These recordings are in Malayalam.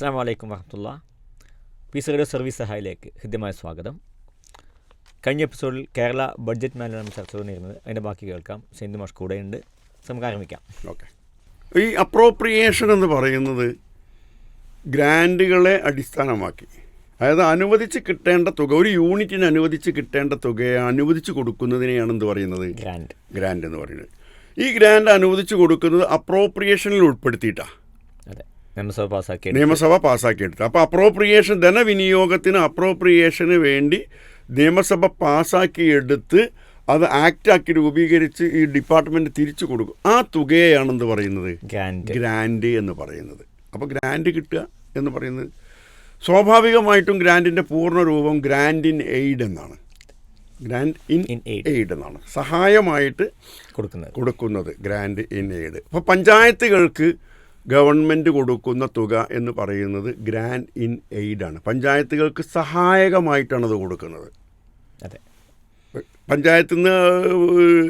അസ്സാം വലൈക്കും വറഹമുല്ല പീസ് റേഡിയോ സർവീസ് സഹായിലേക്ക് ഹൃദ്യമായ സ്വാഗതം. കഴിഞ്ഞ എപ്പിസോഡിൽ കേരള ബഡ്ജറ്റ് മേലാണ് ചർച്ച തന്നിരുന്നത് അതിന്റെ ബാക്കി കേൾക്കാം. സെയിന്റ് മാഷ് കൂടെയുണ്ട്. നമുക്ക് ആരംഭിക്കാം. ഓക്കെ. ഈ അപ്രോപ്രിയേഷൻ എന്ന് പറയുന്നത് ഗ്രാൻഡുകളെ അടിസ്ഥാനമാക്കി. അതായത് അനുവദിച്ച് കിട്ടേണ്ട തുക ഒരു യൂണിറ്റിന് അനുവദിച്ച് കിട്ടേണ്ട തുകയെ അനുവദിച്ച് കൊടുക്കുന്നതിനെയാണ് എന്ത് പറയുന്നത്? ഗ്രാൻഡ് ഗ്രാൻഡ് എന്ന് പറയുന്നത്. ഈ ഗ്രാൻഡ് അനുവദിച്ച് കൊടുക്കുന്നത് അപ്രോപ്രിയേഷനിൽ ഉൾപ്പെടുത്തിയിട്ടാണ് അതെ. നിയമസഭ പാസ്സാക്കി നിയമസഭ പാസ്സാക്കിയെടുത്ത്. അപ്പോൾ അപ്രോപ്രിയേഷൻ ധനവിനിയോഗത്തിന് അപ്രോപ്രിയേഷന് വേണ്ടി നിയമസഭ പാസ്സാക്കിയെടുത്ത് അത് ആക്റ്റാക്കി രൂപീകരിച്ച് ഈ ഡിപ്പാർട്ട്മെന്റ് തിരിച്ചു കൊടുക്കും. ആ തുകയാണെന്ന് പറയുന്നത്? ഗ്രാൻഡ് എന്ന് പറയുന്നത്. അപ്പോൾ ഗ്രാൻഡ് കിട്ടുക എന്ന് പറയുന്നത് സ്വാഭാവികമായിട്ടും ഗ്രാൻഡിന്റെ പൂർണ രൂപം ഗ്രാൻഡ് ഇൻ എയ്ഡ് എന്നാണ് ഗ്രാൻഡ് ഇൻ എയ്ഡ് എന്നാണ്. സഹായമായിട്ട് കൊടുക്കുന്നത്. കൊടുക്കുന്നത് ഗ്രാൻഡ് ഇൻ എയ്ഡ് അപ്പോൾ പഞ്ചായത്തുകൾക്ക് ഗവൺമെന്റ് കൊടുക്കുന്ന തുക എന്ന് പറയുന്നത് ഗ്രാൻഡ് ഇൻ എയ്ഡാണ് പഞ്ചായത്തുകൾക്ക് സഹായകമായിട്ടാണ് അത് കൊടുക്കുന്നത്. അതെ. പഞ്ചായത്തിൽ നിന്ന്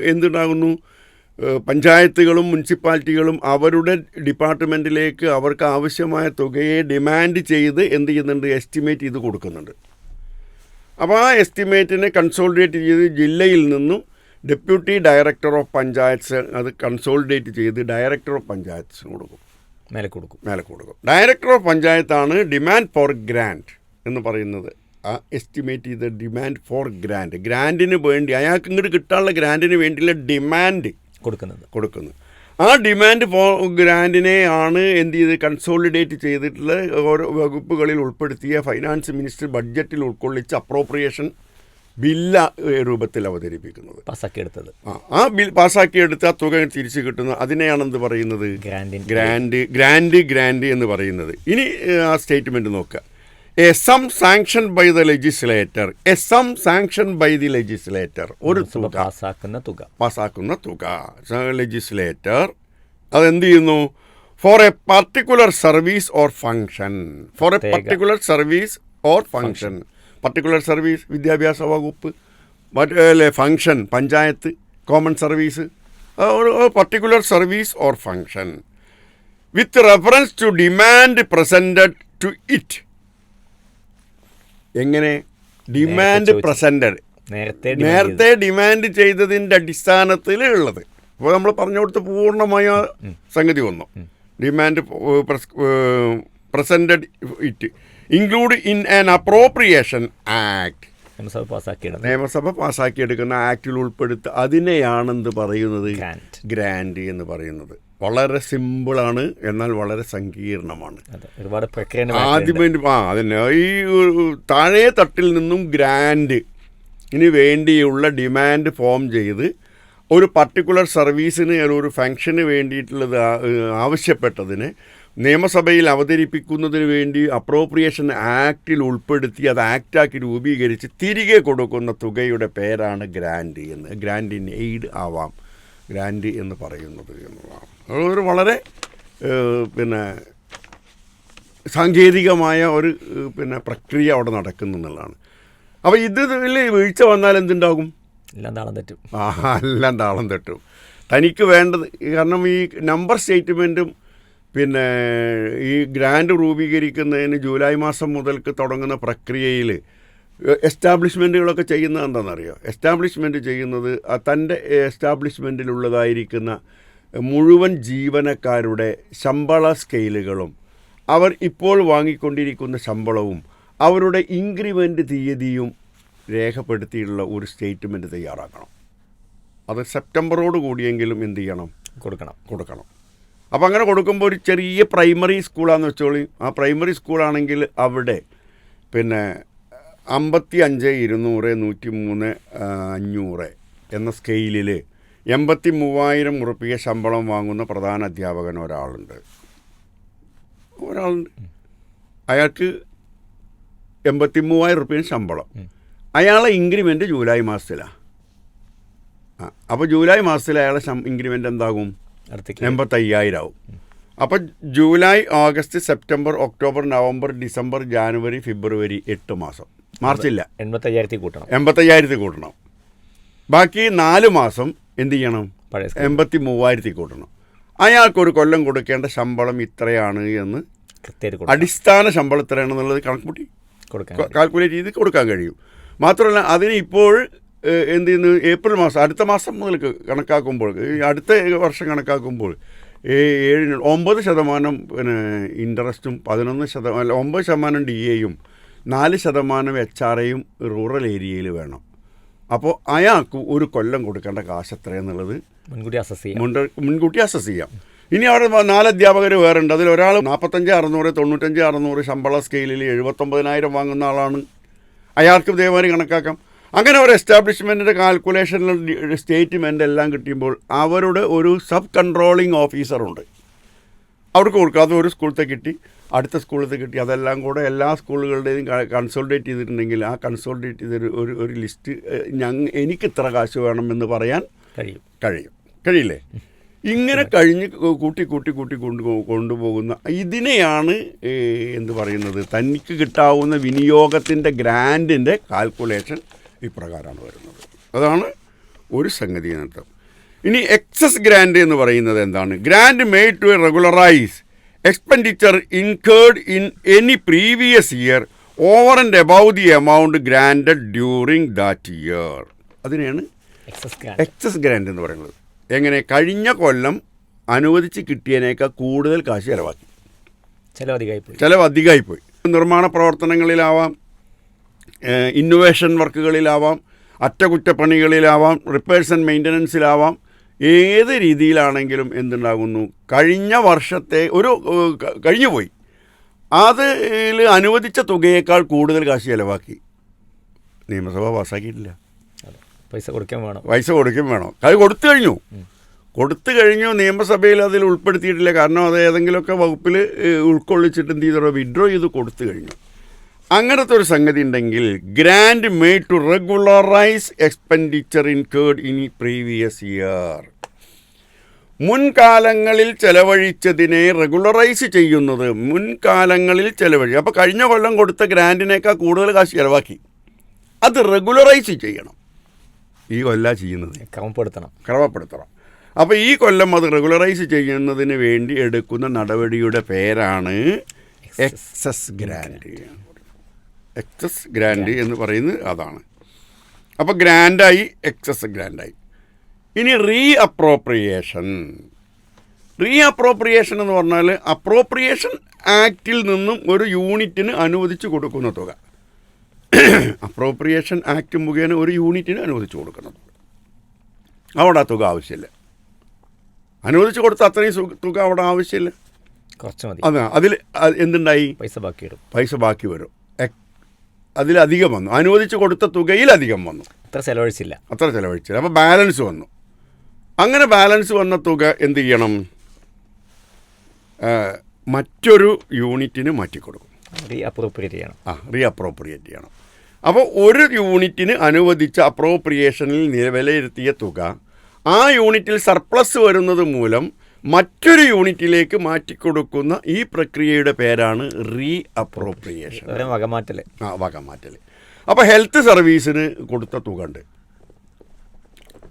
എന്തുണ്ടാകുന്നു? പഞ്ചായത്തുകളും മുനിസിപ്പാലിറ്റികളും അവരുടെ ഡിപ്പാർട്ട്മെന്റിലേക്ക് അവർക്ക് ആവശ്യമായ തുകയെ ഡിമാൻഡ് ചെയ്ത് എന്ത് ചെയ്യുന്നുണ്ട്? എസ്റ്റിമേറ്റ് ചെയ്ത് കൊടുക്കുന്നുണ്ട്. അപ്പോൾ ആ എസ്റ്റിമേറ്റിനെ കൺസോൾഡേറ്റ് ചെയ്ത് ജില്ലയിൽ നിന്നും ഡെപ്യൂട്ടി ഡയറക്ടർ ഓഫ് പഞ്ചായത്ത്സ് അത് കൺസോൾഡേറ്റ് ചെയ്ത് ഡയറക്ടർ ഓഫ് പഞ്ചായത്ത്സിന് കൊടുക്കും. മേലെ കൊടുക്കും. മേലെ കൊടുക്കും. ഡയറക്ടർ ഓഫ് പഞ്ചായത്താണ് ഡിമാൻഡ് ഫോർ ഗ്രാൻഡ് എന്ന് പറയുന്നത്. ആ എസ്റ്റിമേറ്റ് ചെയ്ത ഡിമാൻഡ് ഫോർ ഗ്രാൻഡ് ഗ്രാൻഡിന് വേണ്ടി അയാൾക്ക് ഇങ്ങോട്ട് കിട്ടാനുള്ള ഗ്രാൻഡിന് വേണ്ടിയുള്ള ഡിമാൻഡ് കൊടുക്കുന്നത്. കൊടുക്കുന്നത് ആ ഡിമാൻഡ് ഫോർ ഗ്രാൻഡിനെ ആണ് എന്ത് ചെയ്ത് കൺസോളിഡേറ്റ് ചെയ്തിട്ടുള്ള ഓരോ വകുപ്പുകളിൽ ഉൾപ്പെടുത്തിയ ഫൈനാൻസ് മിനിസ്റ്റർ ബഡ്ജറ്റിൽ ഉൾക്കൊള്ളിച്ച് അപ്രോപ്രിയേഷൻ ബില്ല രൂപത്തിൽ അവതരിപ്പിക്കുന്നത്. പാസ്സാക്കിയെടുത്തത് ആ ആ ബിൽ പാസ്സാക്കിയെടുത്ത ആ തുക തിരിച്ചു കിട്ടുന്ന അതിനെയാണ് എന്ത് പറയുന്നത്? ഗ്രാൻഡ് ഗ്രാൻഡ് ഗ്രാൻഡ് എന്ന് പറയുന്നത്. ഇനി ആ സ്റ്റേറ്റ്മെന്റ് നോക്കുക. A sum sanction by the legislator a sum sanction by the legislator ഒരു തുക. പാസ്സാക്കുന്ന തുക. പാസ്സാക്കുന്ന തുക. ലെജിസ്ലേറ്റർ അതെന്ത് ചെയ്യുന്നു? For a particular service or function for a. Particular service or function particular service വിദ്യാഭ്യാസ വകുപ്പ് മറ്റേ function panchayat common service particular service or function with reference to demand presented to it എങ്ങനെ? ഡിമാൻഡ്. പ്രസന്റഡ് നേരത്തെ ഡിമാൻഡ് ചെയ്തതിന്റെ അടിസ്ഥാനത്തിൽ ഉള്ളത്. അപ്പോൾ നമ്മൾ പറഞ്ഞു കൊടുത്ത് പൂർണമായ സംഗതി വന്നു. Demand presented it include in an appropriation act നിയമസഭ പാസ്സാക്കിയെടുക്കുന്ന നിയമസഭ പാസ്സാക്കിയെടുക്കുന്ന ആക്ടിൽ ഉൾപ്പെടുത്ത അതിനെയാണെന്ന് പറയുന്നത് ഗ്രാൻഡ് എന്ന് പറയുന്നത്. വളരെ സിമ്പിളാണ് എന്നാൽ വളരെ സങ്കീർണമാണ്. ഒരുപാട് ആദ്യമേ ആ അതന്നെ. ഈ താഴെ തട്ടിൽ നിന്നും ഗ്രാൻഡ് ഇനി വേണ്ടിയുള്ള ഡിമാൻഡ് ഫോം ചെയ്ത് ഒരു പർട്ടിക്കുലർ സർവീസിന് ഒരു ഫങ്ഷന് വേണ്ടിയിട്ടുള്ളത് ആവശ്യപ്പെട്ടതിന് നിയമസഭയിൽ അവതരിപ്പിക്കുന്നതിന് വേണ്ടി അപ്രോപ്രിയേഷൻ ആക്റ്റിൽ ഉൾപ്പെടുത്തി അത് ആക്റ്റാക്കി രൂപീകരിച്ച് തിരികെ കൊടുക്കുന്ന തുകയുടെ പേരാണ് ഗ്രാൻഡ് എന്ന്. ഗ്രാൻഡ് ഇൻ എയ്ഡ് ആവാം. ഗ്രാൻഡ് എന്ന് പറയുന്നത് എന്നുള്ളതാണ്. അതൊരു വളരെ പിന്നെ സാങ്കേതികമായ ഒരു പിന്നെ പ്രക്രിയ അവിടെ നടക്കുന്നു എന്നുള്ളതാണ്. അപ്പോൾ ഇതിൽ വീഴ്ച വന്നാൽ എന്തുണ്ടാകും? എല്ലാം താളം തെറ്റും. ആ എല്ലാം താളം തെറ്റും. തനിക്ക് വേണ്ടത് കാരണം ഈ നമ്പർ സ്റ്റേറ്റ്മെന്റും പിന്നെ ഈ ഗ്രാൻഡ് രൂപീകരിക്കുന്നതിന് ജൂലൈ മാസം മുതൽക്ക് തുടങ്ങുന്ന പ്രക്രിയയിൽ എസ്റ്റാബ്ലിഷ്മെന്റുകളൊക്കെ ചെയ്യുന്നത് എന്താണെന്നറിയോ? എസ്റ്റാബ്ലിഷ്മെന്റ് ചെയ്യുന്നത് തന്റെ എസ്റ്റാബ്ലിഷ്മെന്റിലുള്ളതായിരിക്കുന്ന മുഴുവൻ ജീവനക്കാരുടെ ശമ്പള സ്കെയിലുകളും അവർ ഇപ്പോൾ വാങ്ങിക്കൊണ്ടിരിക്കുന്ന ശമ്പളവും അവരുടെ ഇൻക്രിമെന്റ് തീയതിയും രേഖപ്പെടുത്തിയുള്ള ഒരു സ്റ്റേറ്റ്മെന്റ് തയ്യാറാക്കണം. അത് സെപ്റ്റംബറോട് കൂടിയെങ്കിലും എന്ത് ചെയ്യണം? കൊടുക്കണം. കൊടുക്കണം. അപ്പോൾ അങ്ങനെ കൊടുക്കുമ്പോൾ ഒരു ചെറിയ പ്രൈമറി സ്കൂളാന്ന് വെച്ചോളി. ആ പ്രൈമറി സ്കൂളാണെങ്കിൽ അവിടെ പിന്നെ അമ്പത്തി അഞ്ച് ഇരുന്നൂറ് നൂറ്റി മൂന്ന് അഞ്ഞൂറ് എന്ന സ്കെയിലിൽ എൺപത്തി മൂവായിരം ഉറുപ്പിക ശമ്പളം വാങ്ങുന്ന പ്രധാന അധ്യാപകൻ ഒരാളുണ്ട്. ഒരാളുണ്ട്. അയാൾക്ക് എൺപത്തി മൂവായിരം റുപ്യ ശമ്പളം അയാളെ ഇൻക്രിമെന്റ് ജൂലൈ മാസത്തിലാണ് ആ അപ്പോൾ ജൂലൈ മാസത്തിൽ അയാളെ ഇൻക്രിമെന്റ് എന്താകും? എൺപത്തയ്യായിരം ആവും അപ്പോൾ July August September October November December January ഫെബ്രുവരി എട്ട് മാസം. മാർച്ചില്ല. എൺപത്തയ്യായിരത്തി കൂട്ടണം. എൺപത്തയ്യായിരത്തി കൂട്ടണം. ബാക്കി നാല് മാസം എന്ത് ചെയ്യണം? എൺപത്തി മൂവായിരത്തി കൂട്ടണം. അയാൾക്കൊരു കൊല്ലം കൊടുക്കേണ്ട ശമ്പളം ഇത്രയാണ് എന്ന് അടിസ്ഥാന ശമ്പളം ഇത്രയാണെന്നുള്ളത് കണക്കുകൂട്ടി കാൽക്കുലേറ്റ് ചെയ്ത് കൊടുക്കാൻ കഴിയും. മാത്രമല്ല അതിന് ഇപ്പോൾ എന്ത് ചെയ്യുന്നു ഏപ്രിൽ മാസം അടുത്ത മാസം മുതൽ കണക്കാക്കുമ്പോൾ അടുത്ത വർഷം കണക്കാക്കുമ്പോൾ ഏഴ് ഒമ്പത് ശതമാനം പിന്നെ ഇൻട്രസ്റ്റും പതിനൊന്ന് ശതമാനം അല്ല ഒമ്പത് ശതമാനം ഡി എയും നാല് ശതമാനം എച്ച് ആർ എയും റൂറൽ ഏരിയയിൽ വേണം. അപ്പോൾ അയാൾക്ക് ഒരു കൊല്ലം കൊടുക്കേണ്ട കാശ് എത്രയെന്നുള്ളത് മുൻകൂട്ടി അസസ് ചെയ്യാം. മുൻകൂട്ടി അസസ് ചെയ്യാം. ഇനി അവിടെ നാല് അധ്യാപകർ വേറുണ്ട്. അതിൽ ഒരാൾ നാൽപ്പത്തഞ്ച് അറുന്നൂറ് തൊണ്ണൂറ്റഞ്ച് അറുന്നൂറ് ശമ്പള സ്കെയിലിൽ എഴുപത്തൊമ്പതിനായിരം വാങ്ങുന്ന ആളാണ്. അയാൾക്കും ഇതേമാതിരി കണക്കാക്കാം. അങ്ങനെ ഒരു എസ്റ്റാബ്ലിഷ്മെന്റിന്റെ കാൽക്കുലേഷനിൽ സ്റ്റേറ്റ്മെന്റ് എല്ലാം കിട്ടുമ്പോൾ അവരുടെ ഒരു സബ് കൺട്രോളിങ് ഓഫീസറുണ്ട് അവർക്ക് കൊടുക്കുക അത് ഒരു സ്കൂളത്തെ കിട്ടി. അടുത്ത സ്കൂളത്തെ കിട്ടി. അതെല്ലാം കൂടെ എല്ലാ സ്കൂളുകളുടെയും കൺസോൾട്ടേറ്റ് ചെയ്തിട്ടുണ്ടെങ്കിൽ ആ കൺസോൾട്ടേറ്റ് ചെയ്തൊരു ഒരു ഒരു ലിസ്റ്റ് ഞങ്ങൾ എനിക്ക് ഇത്ര കാശ് വേണമെന്ന് പറയാൻ കഴിയും. കഴിയും. കഴിയില്ലേ? ഇങ്ങനെ കഴിഞ്ഞ് കൂട്ടി കൂട്ടി കൂട്ടി കൊണ്ടു കൊണ്ടുപോകുന്ന ഇതിനെയാണ് എന്ത് പറയുന്നത്? തനിക്ക് കിട്ടാവുന്ന വിനിയോഗത്തിന്റെ ഗ്രാൻഡിന്റെ കാൽക്കുലേഷൻ ഇപ്രകാരമാണ് വരുന്നത്. അതാണ് ഒരു സംഗതി നേട്ടം ഇനി എക്സസ് ഗ്രാൻഡ് എന്ന് പറയുന്നത് എന്താണ്? Grant made to regularize expenditure incurred in any previous year over and above the amount granted during that year അതിനെയാണ് എക്സസ് ഗ്രാൻഡ് എന്ന് പറയുന്നത്. എങ്ങനെ? കഴിഞ്ഞ കൊല്ലം അനുവദിച്ച് കിട്ടിയതിനേക്കാൾ കൂടുതൽ കാശ് ചിലവാക്കി. ചിലവ് അധികമായി പോയി ചിലവധികമായി പോയി. നിർമ്മാണ പ്രവർത്തനങ്ങളിലാവാം ഇന്നൊവേഷൻ വർക്കുകളിലാവാം അറ്റകുറ്റപ്പണികളിലാവാം റിപ്പയർസ് ആൻഡ് മെയിന്റനൻസിലാവാം ഏത് രീതിയിലാണെങ്കിലും എന്തുണ്ടാകുന്നു? കഴിഞ്ഞ വർഷത്തെ ഒരു കഴിഞ്ഞുപോയി. അതിൽ അനുവദിച്ച തുകയേക്കാൾ കൂടുതൽ കാശ് ചിലവാക്കി. നിയമസഭ പാസ്സാക്കിയിട്ടില്ല. പൈസ കൊടുക്കാൻ വേണം. പൈസ കൊടുക്കും വേണം. അത് കൊടുത്തു കഴിഞ്ഞു. കൊടുത്തു കഴിഞ്ഞു നിയമസഭയിൽ അതിൽ ഉൾപ്പെടുത്തിയിട്ടില്ല. കാരണം അത് ഏതെങ്കിലുമൊക്കെ വകുപ്പിൽ ഉൾക്കൊള്ളിച്ചിട്ട് എന്ത് ചെയ്തോ? വിഡ്രോ ചെയ്ത് കൊടുത്തു കഴിഞ്ഞു. അങ്ങനത്തെ ഒരു സംഗതി ഉണ്ടെങ്കിൽ grant made to regularize expenditure incurred in previous year മുൻകാലങ്ങളിൽ ചെലവഴിച്ചതിനെ റെഗുലറൈസ് ചെയ്യുന്നത് മുൻകാലങ്ങളിൽ ചെലവഴി അപ്പോൾ കഴിഞ്ഞ കൊല്ലം കൊടുത്ത ഗ്രാൻഡിനേക്കാൾ കൂടുതൽ കാശ് ചിലവാക്കി. അത് റെഗുലറൈസ് ചെയ്യണം. ഈ കൊല്ല ചെയ്യുന്നത്. ക്രമപ്പെടുത്തണം. ക്രമപ്പെടുത്തണം. അപ്പോൾ ഈ കൊല്ലം അത് റെഗുലറൈസ് ചെയ്യുന്നതിന് വേണ്ടി എടുക്കുന്ന നടപടിയുടെ പേരാണ് എക്സസ് ഗ്രാൻഡ്. എക്സസ് ഗ്രാൻഡ് എന്ന് പറയുന്നത് അതാണ്. അപ്പോൾ ഗ്രാൻഡായി എക്സസ് ഗ്രാൻഡായി. ഇനി റീ അപ്രോപ്രിയേഷൻ റീ അപ്രോപ്രിയേഷൻ എന്ന് പറഞ്ഞാൽ അപ്രോപ്രിയേഷൻ ആക്റ്റിൽ നിന്നും ഒരു യൂണിറ്റിന് അനുവദിച്ചു കൊടുക്കുന്ന തുക. അപ്രോപ്രിയേഷൻ ആക്ട് മുഖേന ഒരു യൂണിറ്റിന് അനുവദിച്ച് കൊടുക്കുന്നത് അവിടെ ആ തുക ആവശ്യമില്ല. അനുവദിച്ചു കൊടുത്ത അത്രയും തുക അവിടെ ആവശ്യമില്ല. കുറച്ച് മതി. അതെ അതിൽ എന്തുണ്ടായി? പൈസ ബാക്കി വരും പൈസ ബാക്കി വരും. അതിലധികം വന്നു. അനുവദിച്ച് കൊടുത്ത തുകയിൽ അധികം വന്നു. അത്ര ചെലവഴിച്ചില്ല. അത്ര ചിലവഴിച്ചില്ല. അപ്പോൾ ബാലൻസ് വന്നു. അങ്ങനെ ബാലൻസ് വന്ന തുക എന്ത് ചെയ്യണം? മറ്റൊരു യൂണിറ്റിന് മാറ്റിക്കൊടുക്കും. റീ അപ്രോപ്രിയേറ്റ് ചെയ്യണം. ആ റീ അപ്രോപ്രിയേറ്റ് ചെയ്യണം. അപ്പോൾ ഒരു യൂണിറ്റിന് അനുവദിച്ച അപ്രോപ്രിയേഷനിൽ വിലയിരുത്തിയ തുക ആ യൂണിറ്റിൽ സർപ്ലസ് വരുന്നത് മൂലം മറ്റൊരു യൂണിറ്റിലേക്ക് മാറ്റിക്കൊടുക്കുന്ന ഈ പ്രക്രിയയുടെ പേരാണ് റീ അപ്രോപ്രിയേഷൻ വകമാറ്റൽ. ആ വകമാറ്റൽ. അപ്പോൾ ഹെൽത്ത് സർവീസിന് കൊടുത്ത തുക ഉണ്ട്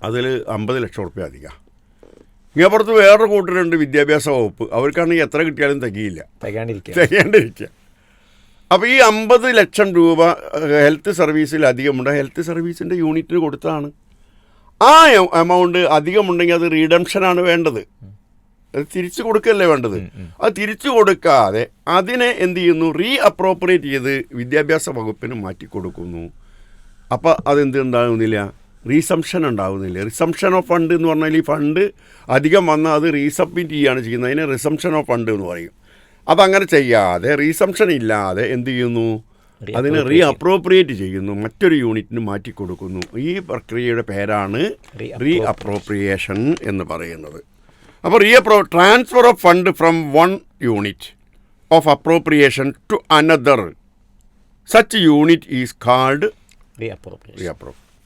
അതിൽ അമ്പത് ലക്ഷം റുപ്യ അധികം. ഇങ്ങപ്പുറത്ത് വേറൊരു കൂട്ടരുണ്ട് വിദ്യാഭ്യാസ വകുപ്പ്. അവർക്കാണെങ്കിൽ എത്ര കിട്ടിയാലും തികയില്ല. തികയാണ്ടിരിക്കുക അപ്പോൾ ഈ അമ്പത് ലക്ഷം രൂപ ഹെൽത്ത് സർവീസിൽ അധികമുണ്ട്. ഹെൽത്ത് സർവീസിന്റെ യൂണിറ്റിന് കൊടുത്തതാണ്. ആ എമൗണ്ട് അധികമുണ്ടെങ്കിൽ അത് റീഡംഷനാണ് വേണ്ടത്. അത് തിരിച്ചു കൊടുക്കല്ലേ വേണ്ടത്? അത് തിരിച്ചു കൊടുക്കാതെ അതിനെ എന്ത് ചെയ്യുന്നു? റീ അപ്രോപ്രിയേറ്റ് ചെയ്ത് വിദ്യാഭ്യാസ വകുപ്പിന് മാറ്റി കൊടുക്കുന്നു. അപ്പോൾ അതെന്ത് ഉണ്ടാകുന്നില്ല? റീസംഷൻ ഉണ്ടാകുന്നില്ല. റിസംഷൻ ഓഫ് ഫണ്ട് എന്ന് പറഞ്ഞാൽ ഈ ഫണ്ട് അധികം വന്നാൽ അത് റീസബ്മിറ്റ് ചെയ്യുകയാണ് ചെയ്യുന്നത്. അതിനെ റിസംഷൻ ഓഫ് ഫണ്ട് എന്ന് പറയും. അതങ്ങനെ ചെയ്യാതെ റീസംഷൻ ഇല്ലാതെ എന്ത് ചെയ്യുന്നു? അതിനെ റീ അപ്രോപ്രിയേറ്റ് ചെയ്യുന്നു. മറ്റൊരു യൂണിറ്റിന് മാറ്റി കൊടുക്കുന്നു. ഈ പ്രക്രിയയുടെ പേരാണ് റീ അപ്രോപ്രിയേഷൻ എന്ന് പറയുന്നത്. അപ്പോൾ re അപ്രോ transfer of fund from one unit of appropriation to another such unit is called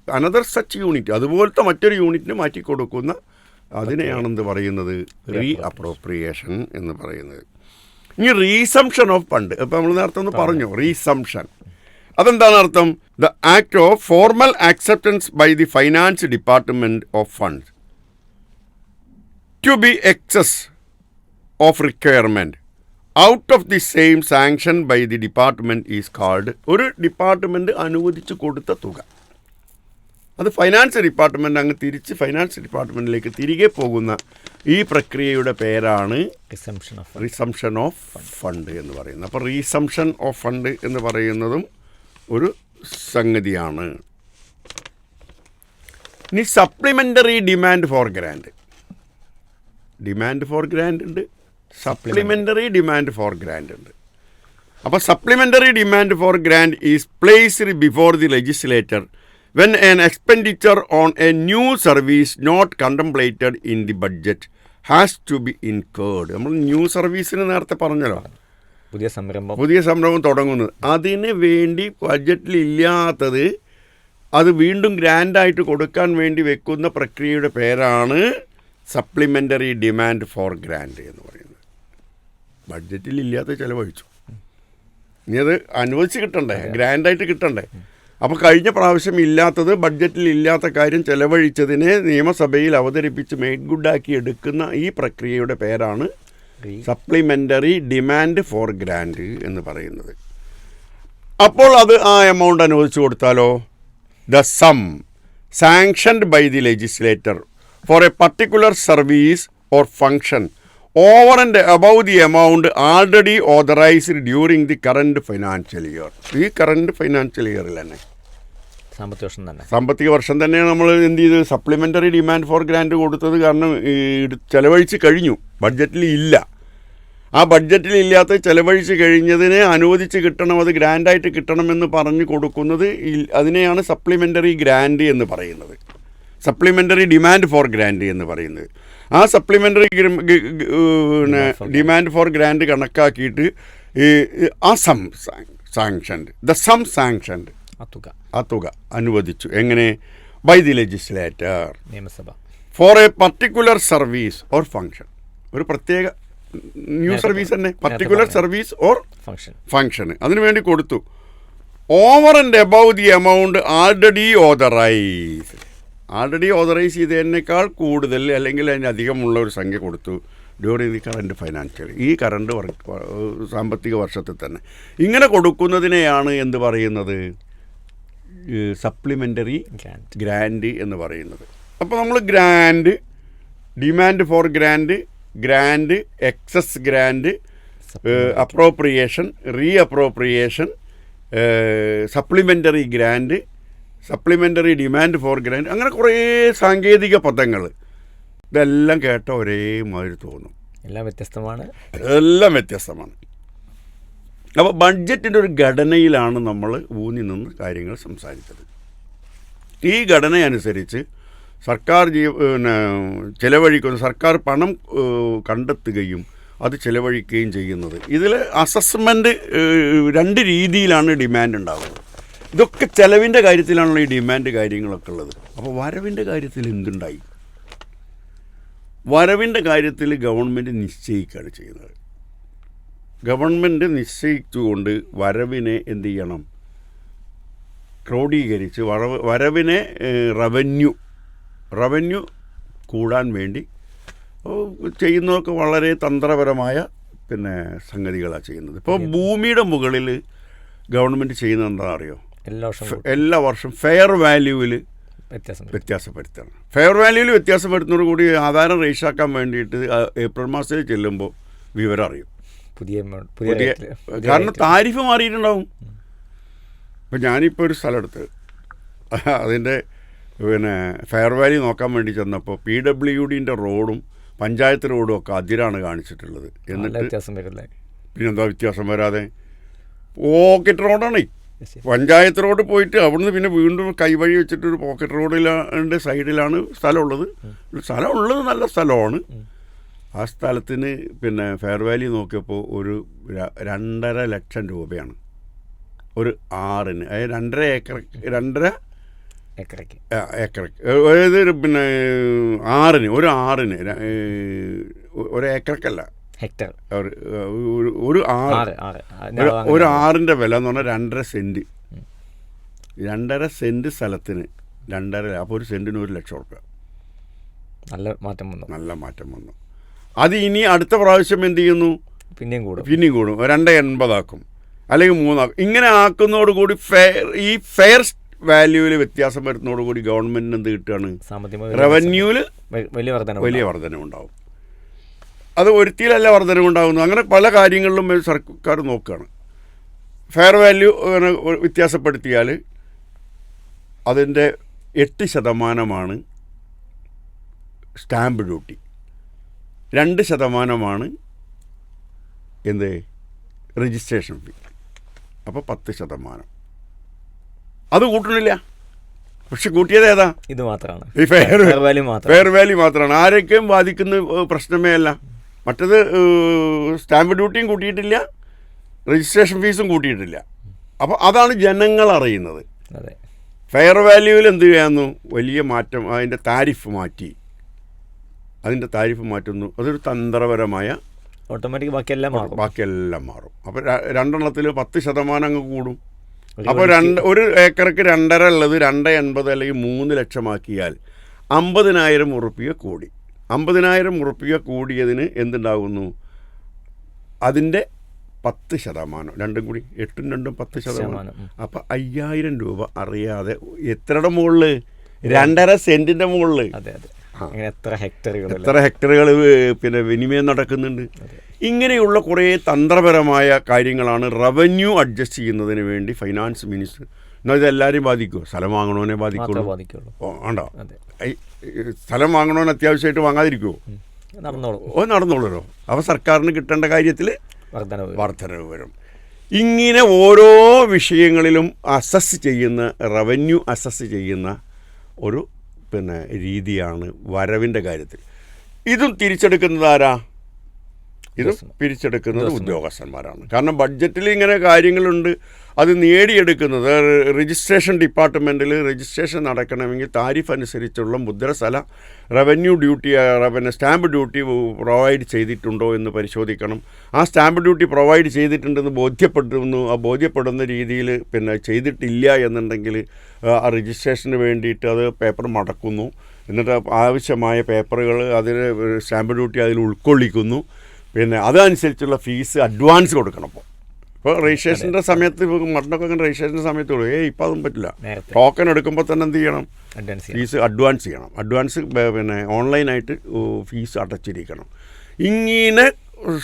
another such unit അതുപോലത്തെ മറ്റൊരു യൂണിറ്റിന് മാറ്റി കൊടുക്കുന്ന അതിനെയാണെന്ത് പറയുന്നത് റീ അപ്രോപ്രിയേഷൻ എന്ന് പറയുന്നത്. ഇനി റീസംഷൻ ഓഫ് ഫണ്ട് ഇപ്പം നമ്മൾ നേരത്തെ ഒന്ന് പറഞ്ഞു. റീസംഷൻ അതെന്താണ് അർത്ഥം? The act of formal acceptance by the finance department of funds to be excess of requirement out of the same sanction by the department is called ഒരു ഡിപ്പാർട്ട്മെന്റ് അനുവദിച്ചു കൊടുത്ത തുക. അത് ഫൈനാൻസ് ഡിപ്പാർട്ട്മെന്റ് അങ്ങ് തിരിച്ച് ഫൈനാൻസ് ഡിപ്പാർട്ട്മെന്റിലേക്ക് തിരികെ പോകുന്ന ഈ പ്രക്രിയയുടെ പേരാണ് resumption of resumption of fund എന്ന് പറയുന്നത്. അപ്പോൾ റീസംഷൻ ഓഫ് ഫണ്ട് എന്ന് പറയുന്നതും ഒരു സംഗതിയാണ്. ഇനി supplementary demand for grant demand for grant ഉണ്ട്. സപ്ലിമെന്ററി ഡിമാൻഡ് ഫോർ ഗ്രാൻഡ് ഉണ്ട്. അപ്പോൾ supplementary demand for grant is placed before the legislator when an expenditure on a new service not contemplated in the budget has to be incurred നമ്മൾ ന്യൂ സർവീസിന് നേരത്തെ പറഞ്ഞല്ലോ. പുതിയ സംരംഭം. പുതിയ സംരംഭം തുടങ്ങുന്നത്. അതിന് വേണ്ടി ബഡ്ജറ്റിൽ ഇല്ലാത്തത് അത് വീണ്ടും ഗ്രാൻഡായിട്ട് കൊടുക്കാൻ വേണ്ടി വെക്കുന്ന പ്രക്രിയയുടെ പേരാണ് സപ്ലിമെന്ററി ഡിമാൻഡ് ഫോർ ഗ്രാൻഡ് എന്ന് പറയുന്നത്. ബഡ്ജറ്റിൽ ഇല്ലാത്ത ചിലവഴിച്ചു. ഇനി അത് അനുവദിച്ച് കിട്ടണ്ടേ? ഗ്രാൻഡായിട്ട് കിട്ടണ്ടേ? അപ്പോൾ കഴിഞ്ഞ പ്രാവശ്യം ഇല്ലാത്തത് ബഡ്ജറ്റിൽ ഇല്ലാത്ത കാര്യം ചെലവഴിച്ചതിനെ നിയമസഭയിൽ അവതരിപ്പിച്ച് മെയ്ഡ് ഗുഡാക്കി എടുക്കുന്ന ഈ പ്രക്രിയയുടെ പേരാണ് സപ്ലിമെന്ററി ഡിമാൻഡ് ഫോർ ഗ്രാൻഡ് എന്ന് പറയുന്നത്. അപ്പോൾ അത് ആ എമൗണ്ട് അനുവദിച്ചു കൊടുത്താലോ? The sum sanctioned by the legislator for a particular service or function over and above the amount already authorised during the current financial year ഈ കറണ്ട് ഫൈനാൻഷ്യൽ ഇയറിൽ തന്നെ. സാമ്പത്തിക വർഷം തന്നെ. സാമ്പത്തിക വർഷം തന്നെയാണ് നമ്മൾ എന്ത് ചെയ്ത് സപ്ലിമെന്ററി ഡിമാൻഡ് ഫോർ ഗ്രാൻഡ് കൊടുത്തത് കാരണം ചിലവഴിച്ച് കഴിഞ്ഞു. ബഡ്ജറ്റിൽ ഇല്ല. ആ ബഡ്ജറ്റിൽ ഇല്ലാത്ത ചെലവഴിച്ച് കഴിഞ്ഞതിനെ അനുവദിച്ച് കിട്ടണം അത് ഗ്രാൻഡായിട്ട് കിട്ടണമെന്ന് പറഞ്ഞു കൊടുക്കുന്നത് അതിനെയാണ് സപ്ലിമെന്ററി ഗ്രാൻഡ് എന്ന് പറയുന്നത്. സപ്ലിമെന്ററി ഡിമാൻഡ് ഫോർ ഗ്രാൻഡ് എന്ന് പറയുന്നത്. ആ സപ്ലിമെന്ററി പിന്നെ ഡിമാൻഡ് ഫോർ ഗ്രാൻഡ് കണക്കാക്കിയിട്ട് ഈ ആ sum sanctioned the sum sanctioned ആ തുക. അനുവദിച്ചു. എങ്ങനെ? ബൈ ദി ലെജിസ്ലേറ്റർ നിയമസഭ. For a particular service or function ഒരു പ്രത്യേക ന്യൂ സർവീസ് തന്നെ. പർട്ടിക്കുലർ സർവീസ് ഓർ ഫങ്ഷൻ ഫങ്ഷന് അതിനു വേണ്ടി കൊടുത്തു. Over and above the amount already authorise already authorise ചെയ്തതിനേക്കാൾ കൂടുതൽ അല്ലെങ്കിൽ അതിന് അധികമുള്ള ഒരു സംഖ്യ കൊടുത്തു. ഡ്യൂറിങ് ദി കറണ്ട് ഫൈനാൻഷ്യൽ ഈ കറണ്ട് സാമ്പത്തിക വർഷത്തിൽ തന്നെ. ഇങ്ങനെ കൊടുക്കുന്നതിനെയാണ് എന്ത് പറയുന്നത്? സപ്ലിമെന്ററി ഗ്രാൻഡ് ഗ്രാൻഡ് എന്ന് പറയുന്നത്. അപ്പോൾ നമ്മൾ grant demand for grant grant excess grant appropriation reappropriation supplementary grant supplementary demand for grant അങ്ങനെ കുറേ സാങ്കേതിക പദങ്ങൾ. ഇതെല്ലാം കേട്ട ഒരേമാതിരി തോന്നും. എല്ലാം വ്യത്യസ്തമാണ്. എല്ലാം വ്യത്യസ്തമാണ്. അപ്പോൾ ബഡ്ജറ്റിന്റെ ഒരു ഘടനയിലാണ് നമ്മൾ ഊന്നി നിന്ന് കാര്യങ്ങൾ സംസാരിച്ചത്. ഈ ഘടനയനുസരിച്ച് സർക്കാർ ജീവ പിന്നെ ചിലവഴിക്കുന്ന സർക്കാർ പണം കണ്ടെത്തുകയും അത് ചിലവഴിക്കുകയും ചെയ്യുന്നത്. ഇതിൽ അസസ്മെന്റ് രണ്ട് രീതിയിലാണ് ഡിമാൻഡ് ഉണ്ടാകുന്നത് ഇതൊക്കെ ചിലവിന്റെ കാര്യത്തിലാണല്ലോ ഈ ഡിമാൻഡ് കാര്യങ്ങളൊക്കെ ഉള്ളത്. അപ്പോൾ വരവിന്റെ കാര്യത്തിൽ എന്തുണ്ടായി? വരവിന്റെ കാര്യത്തിൽ ഗവൺമെന്റ് നിശ്ചയിക്കുകയാണ് ചെയ്യുന്നത്. ഗവൺമെന്റ് നിശ്ചയിച്ചുകൊണ്ട് വരവിനെ എന്ത് ചെയ്യണം? ക്രോഡീകരിച്ച് വരവ് വരവിനെ റവന്യൂ റവന്യൂ കൂടാൻ വേണ്ടി ചെയ്യുന്നതൊക്കെ വളരെ തന്ത്രപരമായ പിന്നെ സംഗതികളാണ് ചെയ്യുന്നത്. ഇപ്പോൾ ഭൂമിയുടെ മുകളിൽ ഗവൺമെന്റ് ചെയ്യുന്നത് എന്താ അറിയോ എല്ലാ വർഷവും എല്ലാ വർഷം ഫെയർ വാല്യൂവിൽ വ്യത്യാസം. വ്യത്യാസപ്പെടുത്തണം. ഫെയർ വാല്യൂവിൽ വ്യത്യാസപ്പെടുത്തുന്നതോട് കൂടി ആധാരം രജിസ്റ്റർ ആക്കാൻ വേണ്ടിയിട്ട് ഏപ്രിൽ മാസത്തിൽ ചെല്ലുമ്പോൾ വിവരം അറിയും. പുതിയ പുതിയ കാരണം താരിഫ് മാറിയിട്ടുണ്ടാവും. ഇപ്പം ഞാനിപ്പോൾ ഒരു സ്ഥലം എടുത്ത് അതിന്റെ പിന്നെ ഫെയർ വാല്യൂ നോക്കാൻ വേണ്ടി ചെന്നപ്പോൾ പി ഡബ്ല്യു ഡിന്റെ റോഡും പഞ്ചായത്ത് റോഡും ഒക്കെ അതിരാണ് കാണിച്ചിട്ടുള്ളത്. എന്നിട്ട് വ്യത്യാസം വരില്ലേ പിന്നെന്താ വ്യത്യാസം വരാതെ? പോക്കറ്റ് റോഡാണേ. പഞ്ചായത്ത് റോഡ് പോയിട്ട് അവിടുന്ന് പിന്നെ വീണ്ടും കൈവഴി വെച്ചിട്ട് ഒരു പോക്കറ്റ് റോഡിലെ സൈഡിലാണ് സ്ഥലമുള്ളത്. സ്ഥലമുള്ളത് നല്ല സ്ഥലമാണ്. ആ സ്ഥലത്തിന് പിന്നെ ഫെയർ വാല്യൂ നോക്കിയപ്പോൾ ഒരു രണ്ടര ലക്ഷം രൂപയാണ്. ഒരു ആറിന് അതായത് രണ്ടര ഏക്കർ രണ്ടര ഏക്കറയ്ക്ക്. ഏക്കറക്ക് അതായത് പിന്നെ ആറിന് ഒരു ആറിന് ഒരു ഏക്കർക്കല്ല ഹെക്ടർ. ഒരു ആറ്. ഒരു ആറിന്റെ ആറിന്റെ വില എന്ന് പറഞ്ഞാൽ രണ്ടര സെന്റ് രണ്ടര സെന്റ് സ്ഥലത്തിന് രണ്ടര അപ്പോൾ ഒരു സെന്റിന് ഒരു ലക്ഷം റുപ്യ നല്ല മാറ്റം വന്നു. നല്ല മാറ്റം വന്നു. അത് ഇനി അടുത്ത പ്രാവശ്യം എന്ത് ചെയ്യുന്നു? പിന്നെയും കൂടും. പിന്നെയും കൂടും. രണ്ട് എൺപതാക്കും. അല്ലെങ്കിൽ മൂന്നാക്കും. ഇങ്ങനെ ആക്കുന്നതോടുകൂടി ഫെയർ ഈ ഫെയർ വാല്യൂവിൽ വ്യത്യാസം വരുന്നതോടുകൂടി ഗവൺമെന്റിന് എന്ത് കിട്ടുകയാണ്? റവന്യൂവിൽ വലിയ വർധന വലിയ വർധനവുണ്ടാവും. അത് ഒരുത്തിയിലല്ല വർധനവുണ്ടാകുന്നു അങ്ങനെ പല കാര്യങ്ങളിലും സർക്കാർ നോക്കുകയാണ് ഫെയർ വാല്യൂ അങ്ങനെ വ്യത്യാസപ്പെടുത്തിയാൽ അതിന്റെ എട്ട് ശതമാനമാണ് സ്റ്റാമ്പ് ഡ്യൂട്ടി രണ്ട് ശതമാനമാണ് എന്ത്? രജിസ്ട്രേഷൻ ഫീ അപ്പോൾ പത്ത് ശതമാനം. അത് കൂട്ടണില്ല. പക്ഷെ കൂട്ടിയത് ഏതാ? ഇത് മാത്രമാണ്. ഈ ഫെയർ ഫെയർ വാല്യൂ മാത്രം. ഫെയർ വാല്യൂ മാത്രമാണ്. ആരൊക്കെയും ബാധിക്കുന്ന പ്രശ്നമേ അല്ല. മറ്റത് സ്റ്റാമ്പ് ഡ്യൂട്ടിയും കൂട്ടിയിട്ടില്ല രജിസ്ട്രേഷൻ ഫീസും കൂട്ടിയിട്ടില്ല. അപ്പോൾ അതാണ് ജനങ്ങൾ അറിയുന്നത്. അതെ. ഫെയർ വാല്യൂവിൽ എന്ത് ചെയ്യാമെന്നു വലിയ മാറ്റം അതിന്റെ താരിഫ് മാറ്റി. അതിന്റെ താരിഫ് മാറ്റുന്നു. അതൊരു തന്ത്രപരമായ ഓട്ടോമാറ്റിക് ബാക്കിയെല്ലാം മാറും. ബാക്കിയെല്ലാം മാറും. അപ്പോൾ രണ്ടെണ്ണത്തിൽ പത്ത് ശതമാനം അങ്ങ് കൂടും. അപ്പോൾ രണ്ട് ഒരു ഏക്കർക്ക് രണ്ടര ഉള്ളത് രണ്ട് എൺപത് അല്ലെങ്കിൽ മൂന്ന് ലക്ഷമാക്കിയാൽ അമ്പതിനായിരം ഉറുപ്പിക കൂടി. അമ്പതിനായിരം ഉറുപ്പിക കൂടിയതിന് എന്തുണ്ടാകുന്നു? അതിന്റെ പത്ത് ശതമാനം രണ്ടും കൂടി എട്ടും രണ്ടും പത്ത് ശതമാനം. അപ്പം അയ്യായിരം രൂപ അറിയാതെ എത്രയുടെ മുകളിൽ രണ്ടര സെന്റിന്റെ മുകളിൽ എത്ര ഹെക്ടറുകൾ എത്ര ഹെക്ടറുകൾ പിന്നെ വിനിമയം നടക്കുന്നുണ്ട്. ഇങ്ങനെയുള്ള കുറേ തന്ത്രപരമായ കാര്യങ്ങളാണ് റവന്യൂ അഡ്ജസ്റ്റ് ചെയ്യുന്നതിന് വേണ്ടി ഫൈനാൻസ് മിനിസ്റ്റർ. എന്നാൽ ഇത് എല്ലാവരെയും ബാധിക്കുമോ സ്ഥലം വാങ്ങണവനെ ബാധിക്കുള്ളൂ. മാത്രമേ സ്ഥലം വാങ്ങണമെന്ന് അത്യാവശ്യമായിട്ട് വാങ്ങാതിരിക്കുമോ. നടന്നോളൂ. ഓ നടന്നോളൂല്ലോ. അപ്പോൾ സർക്കാരിന് കിട്ടേണ്ട കാര്യത്തിൽ വർധനവ് വരും. ഇങ്ങനെ ഓരോ വിഷയങ്ങളിലും അസസ് ചെയ്യുന്ന റവന്യൂ അസസ് ചെയ്യുന്ന ഒരു പിന്നെ രീതിയാണ് വരവിന്റെ കാര്യത്തിൽ. ഇതും തിരിച്ചെടുക്കുന്നത് ആരാ? ഇതും പിരിച്ചെടുക്കുന്നത് ഉദ്യോഗസ്ഥന്മാരാണ്. കാരണം ബഡ്ജറ്റിൽ ഇങ്ങനെ കാര്യങ്ങളുണ്ട്. അത് നേടിയെടുക്കുന്നത് രജിസ്ട്രേഷൻ ഡിപ്പാർട്ട്മെന്റിൽ രജിസ്ട്രേഷൻ നടക്കണമെങ്കിൽ താരിഫ് അനുസരിച്ചുള്ള മുദ്രസ്ഥല revenue duty revenue stamp duty provide ചെയ്തിട്ടുണ്ടോ എന്ന് പരിശോധിക്കണം. ആ സ്റ്റാമ്പ് ഡ്യൂട്ടി പ്രൊവൈഡ് ചെയ്തിട്ടുണ്ടെന്ന് ബോധ്യപ്പെടുന്നു ആ ബോധ്യപ്പെടുന്ന രീതിയിൽ പിന്നെ ചെയ്തിട്ടില്ല എന്നുണ്ടെങ്കിൽ ആ, രജിസ്ട്രേഷന് വേണ്ടിയിട്ട് അത് പേപ്പർ മടക്കുന്നു. എന്നിട്ട് ആവശ്യമായ പേപ്പറുകൾ അതിന് സ്റ്റാമ്പ് ഡ്യൂട്ടി അതിൽ ഉൾക്കൊള്ളിക്കുന്നു. പിന്നെ അതനുസരിച്ചുള്ള ഫീസ് അഡ്വാൻസ് കൊടുക്കണം ഇപ്പോൾ ഇപ്പോൾ രജിസ്ട്രേഷന്റെ സമയത്ത് ഇപ്പോൾ മട്ടനൊക്കെ അങ്ങനെ രജിസ്ട്രേഷന്റെ സമയത്ത് കൊടുക്കും ഏയ് ഇപ്പം അതും പറ്റില്ല. ടോക്കൺ എടുക്കുമ്പോൾ തന്നെ എന്ത് ചെയ്യണം? ഫീസ് അഡ്വാൻസ് ചെയ്യണം. അഡ്വാൻസ് പിന്നെ ഓൺലൈനായിട്ട് ഫീസ് അടച്ചിരിക്കണം. ഇങ്ങനെ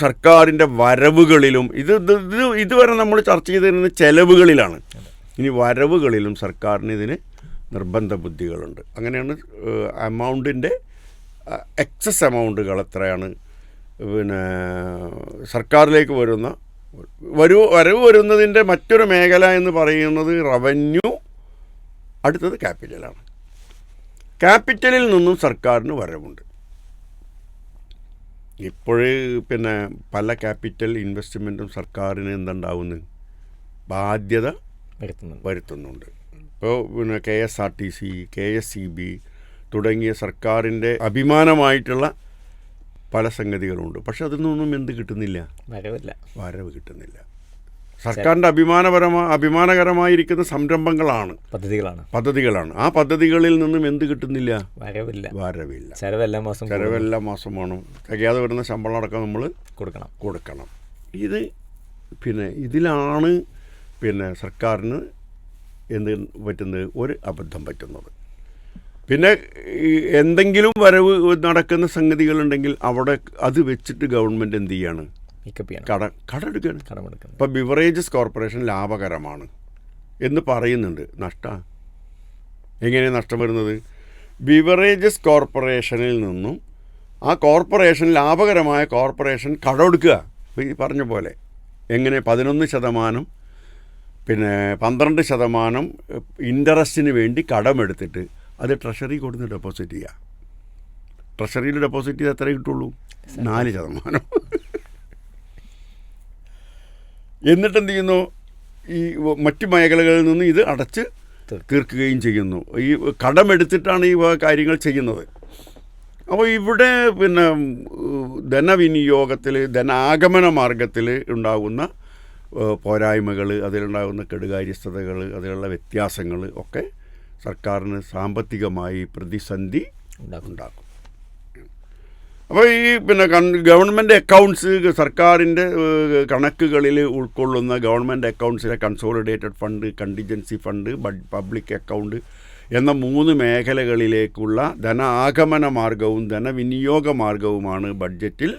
സർക്കാരിന്റെ വരവുകളിലും ഇത് ഇത് ഇത് ഇതുവരെ നമ്മൾ ചർച്ച ചെയ്തിരുന്ന ചെലവുകളിലാണ്. ഇനി വരവുകളിലും സർക്കാരിന് ഇതിന് നിർബന്ധ ബുദ്ധികളുണ്ട്. അങ്ങനെയാണ് എമൗണ്ടിന്റെ എക്സസ് എമൗണ്ടുകൾ എത്രയാണ്? പിന്നെ സർക്കാരിലേക്ക് വരുന്ന വരവ് വരവ് വരുന്നതിന്റെ മറ്റൊരു മേഖല എന്ന് പറയുന്നത് റവന്യൂ അടുത്തത് ക്യാപിറ്റലാണ് ക്യാപിറ്റലിൽ നിന്നും സർക്കാരിന് വരവുണ്ട്. ഇപ്പോഴേ പിന്നെ പല ക്യാപിറ്റൽ ഇൻവെസ്റ്റ്മെന്റും സർക്കാരിന് എന്തുണ്ടാവുന്നു? ബാധ്യത വരുത്തുന്നുണ്ട്. വരുത്തുന്നുണ്ട്. ഇപ്പോൾ പിന്നെ K S R T C K S C B തുടങ്ങിയ സർക്കാരിന്റെ അഭിമാനമായിട്ടുള്ള പല സംഗതികളുണ്ട്. പക്ഷെ അതിൽ നിന്നൊന്നും എന്ത് കിട്ടുന്നില്ല? വരവില്ല. വരവ് കിട്ടുന്നില്ല. സർക്കാരിന്റെ അഭിമാനപരമായ അഭിമാനകരമായിരിക്കുന്ന സംരംഭങ്ങളാണ്. പദ്ധതികളാണ്. പദ്ധതികളാണ്. ആ പദ്ധതികളിൽ നിന്നും എന്ത് കിട്ടുന്നില്ല? വരവില്ല. വരവില്ല. ചെലവെല്ലാ മാസം ചെലവെല്ലാ ചിലവെല്ലാം മാസം വേണം തികയാതെ വരുന്ന ശമ്പളം അടക്കം നമ്മൾ കൊടുക്കണം. കൊടുക്കണം. ഇത് പിന്നെ ഇതിലാണ് പിന്നെ സർക്കാരിന് എന്ത് പറ്റുന്നത്? ഒരു അബദ്ധം പറ്റുന്നത്. പിന്നെ എന്തെങ്കിലും വരവ് നടക്കുന്ന സംഗതികളുണ്ടെങ്കിൽ അവിടെ അത് വെച്ചിട്ട് ഗവൺമെന്റ് എന്ത് ചെയ്യാണ്? കട കടമെടുക്കുകയാണ്. കടമെടുക്കുന്നത് ഇപ്പോൾ ബിവറേജസ് കോർപ്പറേഷൻ ലാഭകരമാണ് എന്ന് പറയുന്നുണ്ട്. നഷ്ട? എങ്ങനെയാണ് നഷ്ടം വരുന്നത്? ബിവറേജസ് കോർപ്പറേഷനിൽ നിന്നും ആ കോർപ്പറേഷൻ ലാഭകരമായ കോർപ്പറേഷൻ കടമെടുക്കുക. ഈ പറഞ്ഞ പോലെ. എങ്ങനെ? പതിനൊന്ന് ശതമാനം പിന്നെ പന്ത്രണ്ട് ശതമാനം ഇൻട്രസ്റ്റിന് വേണ്ടി കടമെടുത്തിട്ട് അത് ട്രഷറി കൊടുത്ത് ഡെപ്പോസിറ്റ് ചെയ്യുക ട്രഷറിയിൽ ഡെപ്പോസിറ്റ് ചെയ്ത് എത്ര കിട്ടുള്ളൂ? നാല് ശതമാനം. എന്നിട്ട് എന്ത് ചെയ്യുന്നു? ഈ മറ്റ് മേഖലകളിൽ നിന്ന് ഇത് അടച്ച് തീർക്കും. തീർക്കുകയും ചെയ്യുന്നു. ഈ കടമെടുത്തിട്ടാണ് ഈ കാര്യങ്ങൾ ചെയ്യുന്നത്. അപ്പോൾ ഇവിടെ പിന്നെ ധനവിനിയോഗത്തിൽ ധനാഗമന മാർഗത്തിൽ ഉണ്ടാകുന്ന പോരായ്മകൾ അതിലുണ്ടാകുന്ന കെടുകാര്യസ്ഥതകൾ അതിലുള്ള വ്യത്യാസങ്ങൾ ഒക്കെ സർക്കാരിന് സാമ്പത്തികമായി പ്രതിസന്ധി ഉണ്ടാക്കും. അപ്പോൾ ഈ പിന്നെ ഗവൺമെന്റ് അക്കൗണ്ട്സ് സർക്കാരിന്റെ കണക്കുകളിൽ ഉൾക്കൊള്ളുന്ന government അക്കൗണ്ട്സിലെ consolidated fund contingency fund public account എന്ന മൂന്ന് മേഖലകളിലേക്കുള്ള ധന ആഗമന മാർഗവും ധനവിനിയോഗ മാർഗവുമാണ് ബഡ്ജറ്റിൽ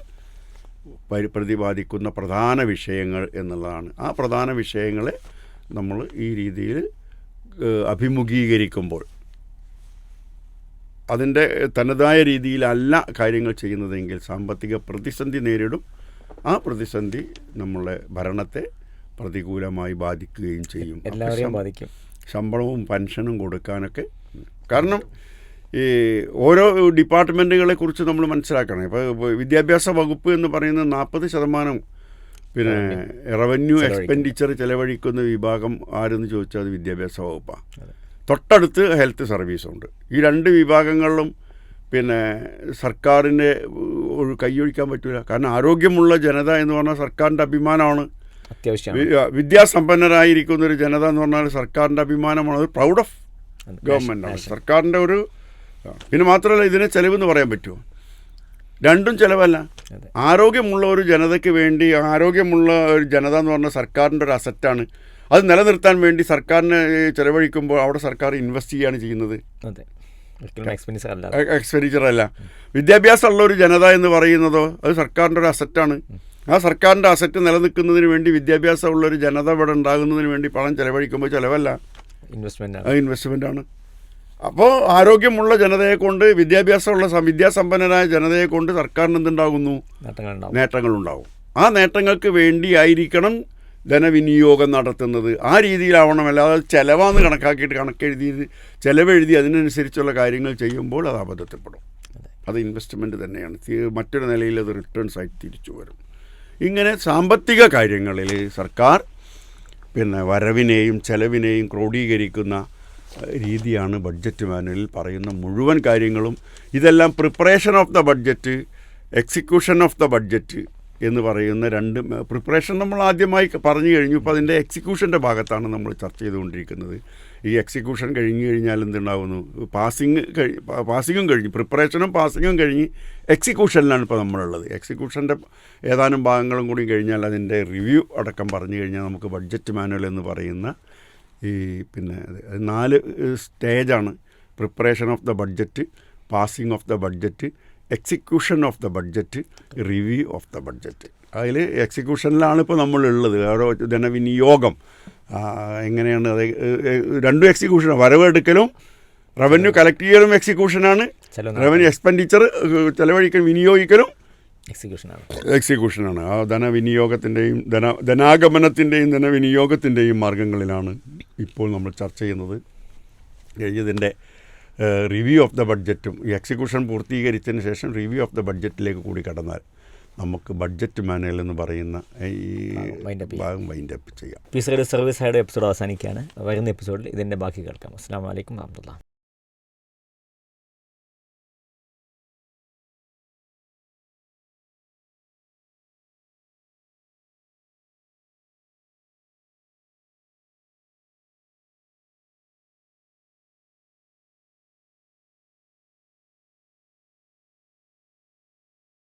പരി- പ്രതിപാദിക്കുന്ന പ്രധാന വിഷയങ്ങൾ എന്നുള്ളതാണ്. ആ പ്രധാന വിഷയങ്ങളെ നമ്മൾ ഈ രീതിയിൽ അഭിമുഖീകരിക്കുമ്പോൾ അതിന്റെ തനതായ രീതിയിലല്ല കാര്യങ്ങൾ ചെയ്യുന്നതെങ്കിൽ സാമ്പത്തിക പ്രതിസന്ധി നേരിടും. ആ പ്രതിസന്ധി നമ്മളെ ഭരണത്തെ പ്രതികൂലമായി ബാധിക്കുകയും ചെയ്യും. എല്ലാവരെയും ബാധിക്കും. ശമ്പളവും പെൻഷനും കൊടുക്കാനൊക്കെ കാരണം ഈ ഓരോ ഡിപ്പാർട്ട്മെന്റുകളെ കുറിച്ച് നമ്മൾ മനസ്സിലാക്കണം. ഇപ്പോൾ വിദ്യാഭ്യാസ വകുപ്പ് എന്ന് പറയുന്നത് നാൽപ്പത് ശതമാനം പിന്നെ റവന്യൂ എക്സ്പെൻഡിച്ചർ ചെലവഴിക്കുന്ന വിഭാഗം ആരെന്ന് ചോദിച്ചാൽ അത് വിദ്യാഭ്യാസ വകുപ്പാണ് തൊട്ടടുത്ത് ഹെൽത്ത് സർവീസുണ്ട്. ഈ രണ്ട് വിഭാഗങ്ങളിലും പിന്നെ സർക്കാരിന്റെ ഒരു കൈയൊഴിക്കാൻ പറ്റില്ല കാരണം ആരോഗ്യമുള്ള ജനത എന്ന് പറഞ്ഞാൽ സർക്കാരിന്റെ അഭിമാനമാണ്. വിദ്യാസമ്പന്നരായിരിക്കുന്ന ഒരു ജനത എന്ന് പറഞ്ഞാൽ സർക്കാരിന്റെ അഭിമാനമാണ്. അത് പ്രൗഡ് ഓഫ് അതെ. ഗവൺമെന്റ് ആണ്. Nation. സർക്കാരിന്റെ ഒരു പിന്നെ മാത്രമല്ല ഇതിനെ ചെലവെന്ന് പറയാൻ പറ്റുമോ? രണ്ടും ചിലവല്ല. ആരോഗ്യമുള്ള ഒരു ജനതയ്ക്ക് വേണ്ടി ആരോഗ്യമുള്ള ഒരു ജനത എന്ന് പറഞ്ഞ സർക്കാരിന്റെ ഒരു അസറ്റാണ് അത് നിലനിർത്താൻ വേണ്ടി സർക്കാരിനെ ചെലവഴിക്കുമ്പോൾ അവിടെ സർക്കാർ ഇൻവെസ്റ്റ് ചെയ്യുകയാണ് ചെയ്യുന്നത്. എക്സ്പെൻഡിച്ചർ അല്ല. വിദ്യാഭ്യാസമുള്ള ഒരു ജനത എന്ന് പറയുന്നതോ അത് സർക്കാരിന്റെ ഒരു അസറ്റാണ് ആ സർക്കാരിന്റെ അസറ്റ് നിലനിൽക്കുന്നതിന് വേണ്ടി വിദ്യാഭ്യാസമുള്ള ഒരു ജനത ഇവിടെ ഉണ്ടാകുന്നതിന് വേണ്ടി പണം ചെലവഴിക്കുമ്പോൾ ചിലവല്ല. ഇൻവെസ്റ്റ്മെന്റ് ആണ്. അപ്പോൾ ആരോഗ്യമുള്ള ജനതയെ കൊണ്ട് വിദ്യാഭ്യാസമുള്ള വിദ്യാസമ്പന്നരായ ജനതയെ കൊണ്ട് സർക്കാരിന് എന്തുണ്ടാകുന്നു നേട്ടങ്ങളുണ്ടാവും. ആ നേട്ടങ്ങൾക്ക് വേണ്ടിയായിരിക്കണം ധനവിനിയോഗം നടത്തുന്നത്. ആ രീതിയിലാവണം അല്ലാതെ ചിലവാന്ന് കണക്കാക്കിയിട്ട് കണക്കെഴുതി ചിലവെഴുതി അതിനനുസരിച്ചുള്ള കാര്യങ്ങൾ ചെയ്യുമ്പോൾ അത് അബദ്ധത്തിൽപ്പെടും. അത് ഇൻവെസ്റ്റ്മെന്റ് തന്നെയാണ്. മറ്റൊരു നിലയിൽ അത് റിട്ടേൺസ് ആയി തിരിച്ചു വരും. ഇങ്ങനെ സാമ്പത്തിക കാര്യങ്ങളിൽ സർക്കാർ പിന്നെ വരവിനെയും ചെലവിനെയും ക്രോഡീകരിക്കുന്ന രീതിയാണ് ബഡ്ജറ്റ് മാനുവലിൽ പറയുന്ന മുഴുവൻ കാര്യങ്ങളും. ഇതെല്ലാം preparation of the budget execution of the budget എന്ന് പറയുന്ന രണ്ട് പ്രിപ്പറേഷൻ നമ്മൾ ആദ്യമായി പറഞ്ഞു കഴിഞ്ഞു. ഇപ്പോൾ അതിന്റെ എക്സിക്യൂഷന്റെ ഭാഗത്താണ് നമ്മൾ ചർച്ച ചെയ്തുകൊണ്ടിരിക്കുന്നത്. ഈ എക്സിക്യൂഷൻ കഴിഞ്ഞു കഴിഞ്ഞാൽ എന്തുണ്ടാകുന്നു പാസിങ് കഴി പാസിങ്ങും കഴിഞ്ഞ്. പ്രിപ്പറേഷനും പാസിങ്ങും കഴിഞ്ഞ് എക്സിക്യൂഷനിലാണ് ഇപ്പോൾ നമ്മളുള്ളത്. എക്സിക്യൂഷന്റെ ഏതാനും ഭാഗങ്ങളും കൂടി കഴിഞ്ഞാൽ അതിന്റെ റിവ്യൂ അടക്കം പറഞ്ഞു കഴിഞ്ഞാൽ നമുക്ക് ബഡ്ജറ്റ് മാനുവൽ എന്ന് പറയുന്ന ഈ പിന്നെ നാല് സ്റ്റേജാണ്. Preparation of the budget passing of the budget execution of the budget review of the budget. അതിൽ എക്സിക്യൂഷനിലാണ് ഇപ്പോൾ നമ്മളുള്ളത്. ഓരോ ധനവിനിയോഗം എങ്ങനെയാണ് അത് രണ്ടും എക്സിക്യൂഷനും. വരവെടുക്കലും റവന്യൂ കളക്ട് ചെയ്യലും എക്സിക്യൂഷനാണ്. റവന്യൂ എക്സ്പെൻഡിച്ചർ ചെലവഴിക്കലും വിനിയോഗിക്കലും എക്സിക്യൂഷനാണ് എക്സിക്യൂഷനാണ് ആ ധനവിനിയോഗത്തിന്റെയും ധന ധനാഗമനത്തിന്റെയും ധനവിനിയോഗത്തിന്റെയും മാർഗങ്ങളിലാണ് ഇപ്പോൾ നമ്മൾ ചർച്ച ചെയ്യുന്നത്. ഇതിന്റെ റിവ്യൂ ഓഫ് ദ ബഡ്ജറ്റും ഈ എക്സിക്യൂഷൻ പൂർത്തീകരിച്ചതിന് ശേഷം റിവ്യൂ ഓഫ് ദ ബഡ്ജറ്റിലേക്ക് കൂടി കടന്നാൽ നമുക്ക് ബഡ്ജറ്റ് മാനുവൽ എന്ന് പറയുന്ന ഈ. ഭാഗം വൈൻഡ് അപ്പ് ചെയ്യാം. സർവീസ് സൈഡ് എപ്പിസോഡ് അവസാനിക്കുകയാണ്. വരുന്ന എപ്പിസോഡിൽ ഇതിന്റെ ബാക്കി കേൾക്കാം. അസ്സാം വലൈക്കും വാഹമത്തുള്ള